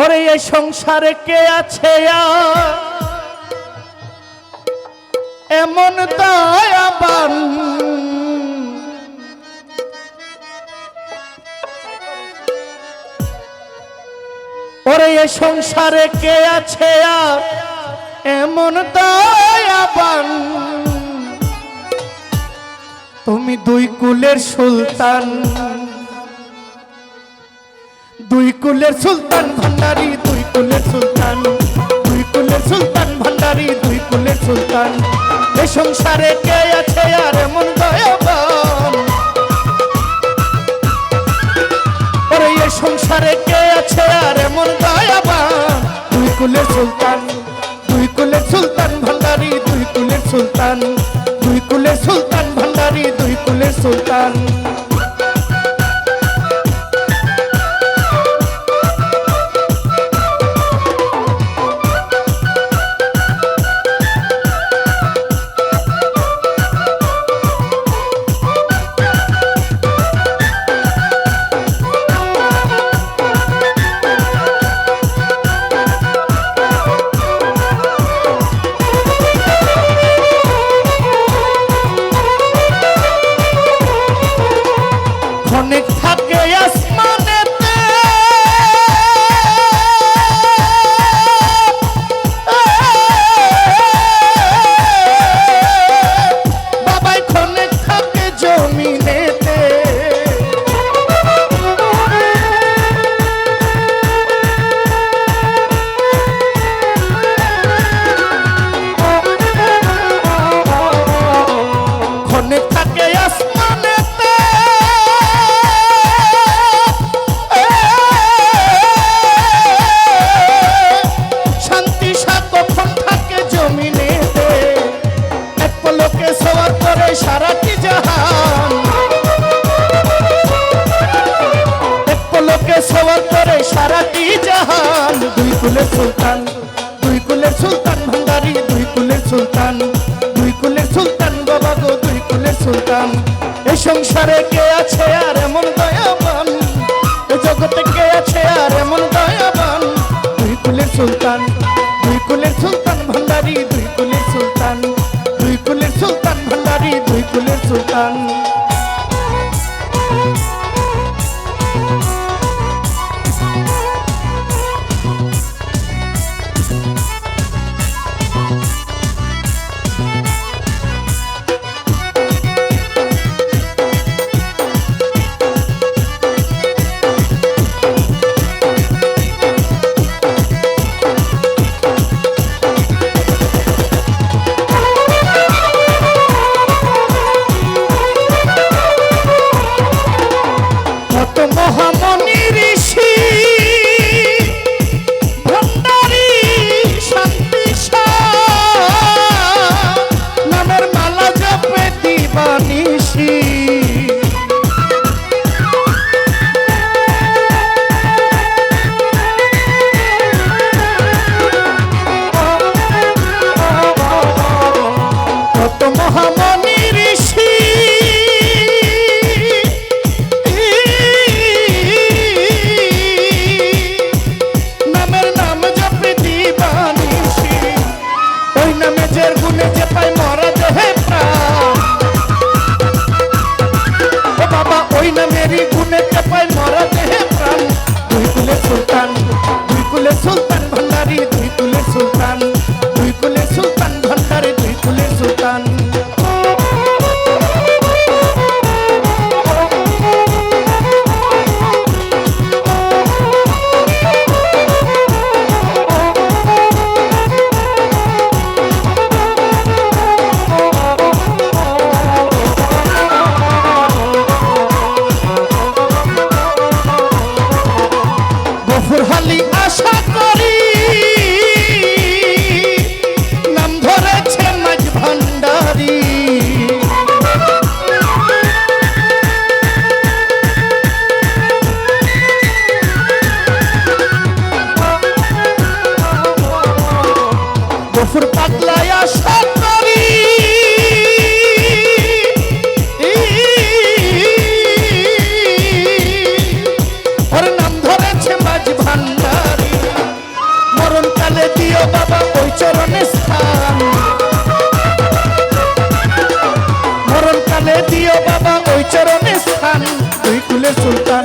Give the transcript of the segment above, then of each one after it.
ওরে এই সংসারে কে আছে? এমন দয়াবান। ওরে এই সংসারে কে আছে এমন দয়াবান। তুমি দুই কুলের সুলতান। দুই কুলের সুলতান ভান্ডারি, দুই কুলের সুলতান। দুই কুলের সুলতান ভান্ডারি, দুই কুলের সুলতান। এ সংসারে কে আছে আর এমন দয়াবান? এ সংসারে কে আছে আর এমন দয়াবান? দুই কুলের সুলতান, দুই কুলের সুলতান ভান্ডারি, দুই কুলের সুলতান। দুই কুলের সুলতান ভান্ডারি, দুই কুলের সুলতান। থাকে আসমানেতে জমিনেতে এক পলকে সবার করে সারাটি জাহান? এক পলকে সবার করে সারাটি জাহান? দুই কুলের সুলতান, দুই কুলের সুলতান ভান্ডারি, দুই কুলের সুলতান, দুই কুলের সুলতান বাবা গো, দুই কুলের সুলতান। এই সংসারে কে আছে আর এমন দয়াবান? এ জগতে কে আছে আর এমন দয়াবান? দুই কুলের সুলতান make up my mind. Kafur পাতলায়া সত্তরি ওর নাম ধরেছে মাঝ ভান্ডারি। মরণকালে দিও বাবা ওই চরণে স্থান। মরণকালে দিও বাবা ওই চরণে স্থান। তুই সুলতান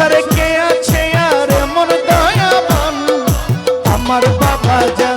ছাড়ে কে আছে আর মন দয়াবান? আমার বাবা যা